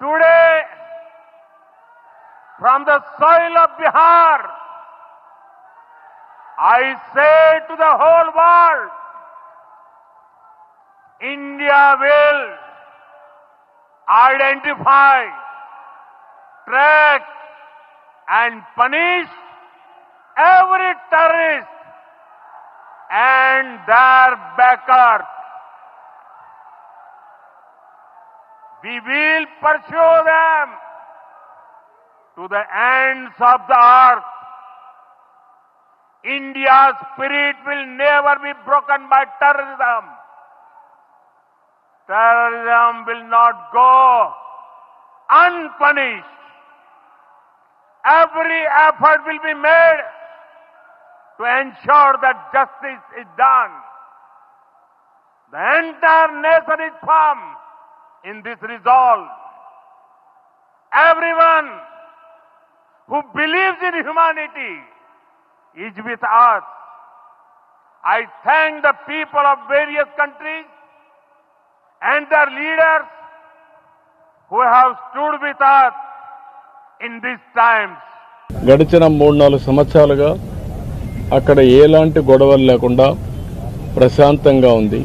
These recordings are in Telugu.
Today, from the soil of Bihar, I say to the whole world, India will identify, track, and punish every terrorist and their backers. We will pursue them to the ends of the earth. India's spirit will never be broken by terrorism. Terrorism will not go unpunished. Every effort will be made to ensure that justice is done. The entire nation is firm in this resolve. Everyone who believes in humanity is with us. I thank the people of various countries and their leaders who have stood with us in these times. గడిచిన మూడు నాలుగు సంవత్సరాలుగా అక్కడ ఎలాంటి గొడవలు లేకుండా ప్రశాంతంగా ఉంది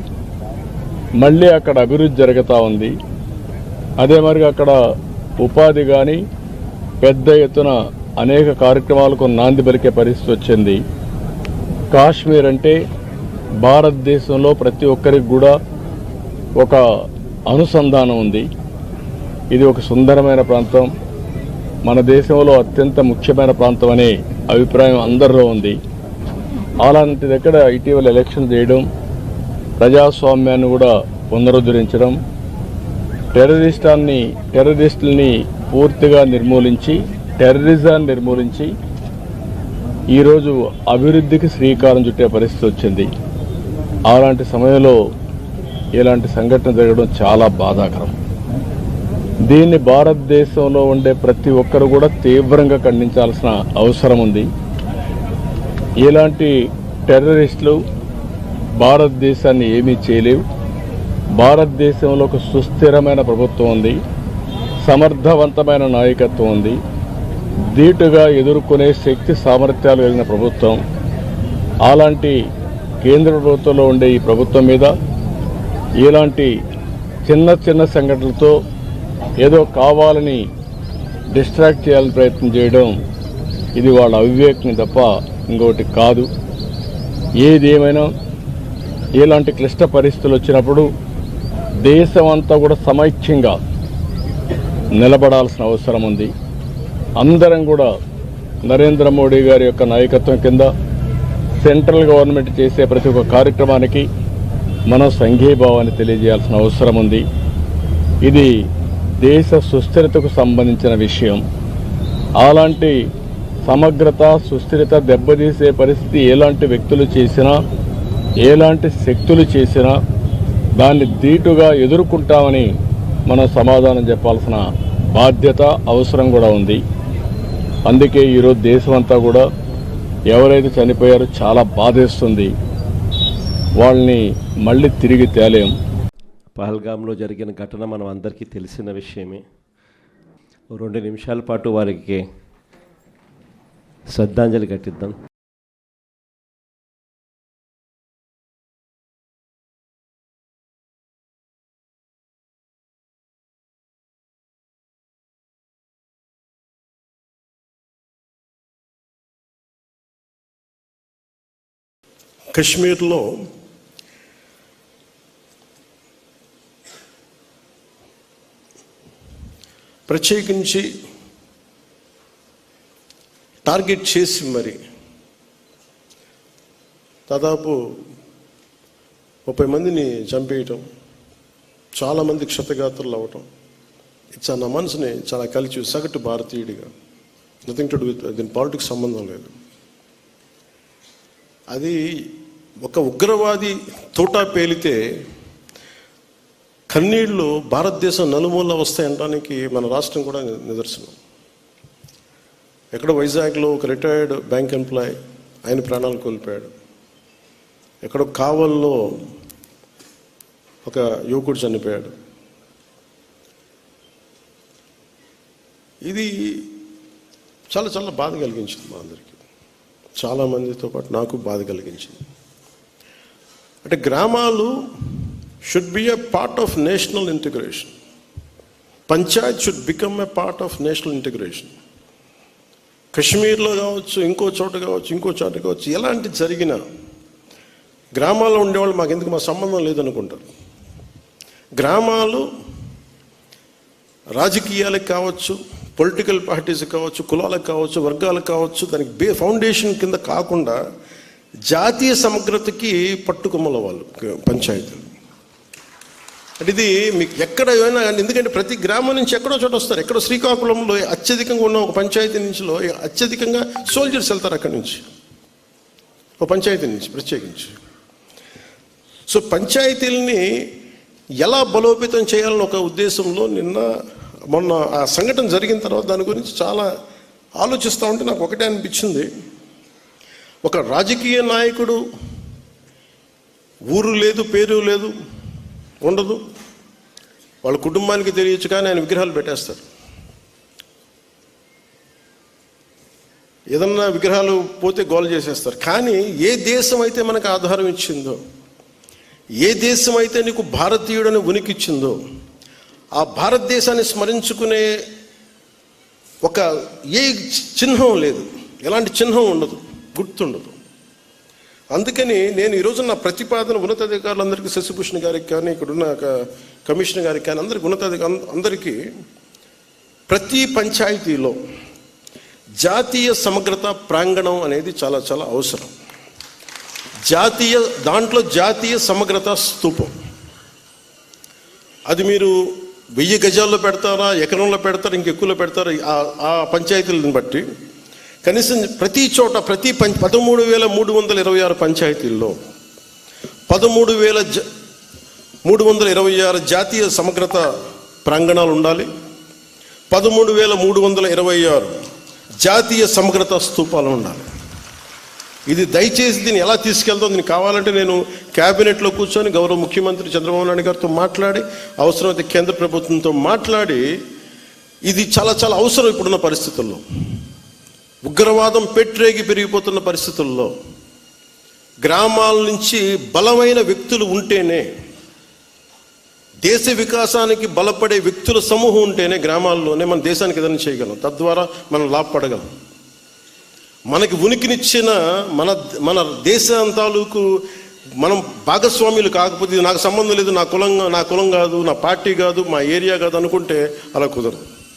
మళ్ళీ అక్కడ అభివృద్ధి జరుగుతూ ఉంది. అదే మరి అక్కడ ఉపాధి కానీ పెద్ద ఎత్తున అనేక కార్యక్రమాలకు నాంది పలికే పరిస్థితి వచ్చింది. కాశ్మీర్ అంటే భారతదేశంలో ప్రతి ఒక్కరికి కూడా ఒక అనుసంధానం ఉంది. ఇది ఒక సుందరమైన ప్రాంతం. మన దేశంలో అత్యంత ముఖ్యమైన ప్రాంతం అనే అభిప్రాయం అందరిలో ఉంది. అలాంటి దగ్గర ఇటీవల ఎలక్షన్ చేయడం ప్రజాస్వామ్యాన్ని కూడా పునరుద్ధరించడం టెర్రరిస్టాన్ని టెర్రరిస్టుల్ని పూర్తిగా నిర్మూలించి టెర్రరిజాన్ని నిర్మూలించి ఈరోజు అభివృద్ధికి శ్రీకారం చుట్టే పరిస్థితి వచ్చింది. అలాంటి సమయంలో ఇలాంటి సంఘటన జరగడం చాలా బాధాకరం. దీన్ని భారతదేశంలో ఉండే ప్రతి ఒక్కరు కూడా తీవ్రంగా ఖండించాల్సిన అవసరం ఉంది. ఇలాంటి టెర్రరిస్టులు భారతదేశాన్ని ఏమీ చేయలేవు. భారతదేశంలో ఒక సుస్థిరమైన ప్రభుత్వం ఉంది. సమర్థవంతమైన నాయకత్వం ఉంది. ధీటుగా ఎదుర్కొనే శక్తి సామర్థ్యాలు కలిగిన ప్రభుత్వం. అలాంటి కేంద్ర ప్రభుత్వంలో ఉండే ఈ ప్రభుత్వం మీద ఇలాంటి చిన్న చిన్న సంఘటనలతో ఏదో కావాలని డిస్ట్రాక్ట్ చేయాలని ప్రయత్నం చేయడం ఇది వాళ్ళ అవివేకం తప్ప ఇంకోటి కాదు. ఏది ఏమైనా ఇలాంటి క్లిష్ట పరిస్థితులు వచ్చినప్పుడు దేశం అంతా కూడా సమైక్యంగా నిలబడాల్సిన అవసరం ఉంది. అందరం కూడా నరేంద్ర మోడీ గారి యొక్క నాయకత్వం కింద సెంట్రల్ గవర్నమెంట్ చేసే ప్రతి ఒక్క కార్యక్రమానికి మనం సంఘీభావాన్ని తెలియజేయాల్సిన అవసరం ఉంది. ఇది దేశ సుస్థిరతకు సంబంధించిన విషయం. అలాంటి సమగ్రత సుస్థిరత దెబ్బతీసే పరిస్థితి ఎలాంటి వ్యక్తులు చేసినా ఎలాంటి శక్తులు చేసినా దాన్ని ధీటుగా ఎదుర్కొంటామని మనం సమాధానం చెప్పాల్సిన బాధ్యత అవసరం కూడా ఉంది. అందుకే ఈరోజు దేశమంతా కూడా ఎవరైతే చనిపోయారో చాలా బాధేస్తుంది. వాళ్ళని మళ్ళీ తిరిగి తేలేం. పహల్గామ్లో జరిగిన ఘటన మనం అందరికీ తెలిసిన విషయమే. రెండు నిమిషాల పాటు వారికి శ్రద్ధాంజలి కట్టిద్దాం కశ్మీర్లో ప్రత్యేకించి టార్గెట్ చేసి మరి దాదాపు ముప్పై మందిని చంపేయటం చాలామంది క్షతగాత్రులు అవ్వటం ఇది నా మనసుని చాలా కలిసి సగటు భారతీయుడిగా. నథింగ్ టు డూ విత్ దీని పాలిటిక్స్ సంబంధం లేదు. అది ఒక ఉగ్రవాది తోటా పేలితే కన్నీళ్ళు భారతదేశం నలుమూల వస్తాయనడానికి మన రాష్ట్రం కూడా నిదర్శనం. ఎక్కడో వైజాగ్లో ఒక రిటైర్డ్ బ్యాంక్ ఎంప్లాయ్ ఆయన ప్రాణాలు కోల్పోయాడు. ఎక్కడో కావల్లో ఒక యువకుడు చనిపోయాడు. ఇది చాలా చాలా బాధ కలిగించింది మా అందరికీ. చాలా మందితో పాటు నాకు బాధ కలిగించింది. అంటే గ్రామాలు should be a part of national integration panchayat should become a part of national integration కశ్మీర్లో కావచ్చు ఇంకో చోట కావచ్చు ఇంకో చోట కావచ్చు ఎలాంటి జరిగినా గ్రామాల్లో ఉండేవాళ్ళు మాకు ఎందుకు మా సంబంధం లేదనుకుంటారు. గ్రామాలు రాజకీయాలకు కావచ్చు పొలిటికల్ పార్టీస్ కావచ్చు కులాలకు కావచ్చు వర్గాలకు కావచ్చు దానికి బే ఫౌండేషన్ కింద కాకుండా జాతీయ సమగ్రతకి పట్టుకొమ్మల వాళ్ళు పంచాయతీలు. అంటే ఇది మీకు ఎక్కడ ఏమైనా ఎందుకంటే ప్రతి గ్రామం నుంచి ఎక్కడో చోట వస్తారు. ఎక్కడో శ్రీకాకుళంలో అత్యధికంగా ఉన్న ఒక పంచాయతీ నుంచిలో అత్యధికంగా సోల్జర్స్ వెళ్తారు అక్కడి నుంచి. ఒక పంచాయతీ నుంచి ప్రత్యేకించి. సో పంచాయతీలని ఎలా బలోపేతం చేయాలని ఒక ఉద్దేశంలో నిన్న మొన్న ఆ సంఘటన జరిగిన తర్వాత దాని గురించి చాలా ఆలోచిస్తూ ఉంటే నాకు ఒకటే అనిపించింది. ఒక రాజకీయ నాయకుడు ఊరు లేదు పేరు లేదు ఉండదు. వాళ్ళ కుటుంబానికి తెలియచ్చు కానీ ఆయన విగ్రహాలు పెట్టేస్తారు. ఏదన్నా విగ్రహాలు పోతే గోల చేసేస్తారు. కానీ ఏ దేశం అయితే మనకు ఆధారం ఇచ్చిందో ఏ దేశం అయితే నీకు భారతీయుడని ఉనికిచ్చిందో ఆ భారతదేశాన్ని స్మరించుకునే ఒక ఏ చిహ్నం లేదు. ఎలాంటి చిహ్నం ఉండదు. గుర్తుండదు. అందుకని నేను ఈరోజు నా ప్రతిపాదన ఉన్నతాధికారులందరికీ శశిభూషణ్ గారికి కానీ ఇక్కడున్న క- కమిషనర్ గారికి కానీ అందరికి ఉన్నతాధికారు అందరికీ ప్రతి పంచాయతీలో జాతీయ సమగ్రత ప్రాంగణం అనేది చాలా చాలా అవసరం. జాతీయ దాంట్లో జాతీయ సమగ్రత స్తూపం అది మీరు వెయ్యి గజాల్లో పెడతారా ఎకరంలో పెడతారా ఇంకెక్కువలో పెడతారా ఆ- ఆ పంచాయతీలను బట్టి కనీసం ప్రతి చోట ప్రతి పం పదమూడు వేల మూడు వందల ఇరవై ఆరు పంచాయతీల్లో పదమూడు వేల జ మూడు వందల ఇరవై ఆరు జాతీయ సమగ్రత ప్రాంగణాలు ఉండాలి. పదమూడు వేల మూడు వందల ఇరవై ఆరు జాతీయ సమగ్రత స్థూపాలు ఉండాలి. ఇది దయచేసి దీన్ని ఎలా తీసుకెళ్తాం? దీనికి కావాలంటే నేను క్యాబినెట్లో కూర్చొని గౌరవ ముఖ్యమంత్రి చంద్రబాబు నాయుడు గారితో మాట్లాడి అవసరమైతే కేంద్ర ప్రభుత్వంతో మాట్లాడి ఇది చాలా చాలా అవసరం ఇప్పుడున్న పరిస్థితుల్లో. ఉగ్రవాదం పెట్రేగి పెరిగిపోతున్న పరిస్థితుల్లో గ్రామాల నుంచి బలమైన వ్యక్తులు ఉంటేనే దేశ వికాసానికి బలపడే వ్యక్తుల సమూహం ఉంటేనే గ్రామాల్లోనే మన దేశానికి ఏదైనా చేయగలం. తద్వారా మనం లాభపడగలం. మనకి ఉనికినిచ్చిన మన మన దేశం తాలూకు మనం భాగస్వాములు కాకపోతే నాకు సంబంధం లేదు నా కులం నా కులం కాదు నా పార్టీ కాదు మా ఏరియా కాదు అనుకుంటే అలా కుదరదు.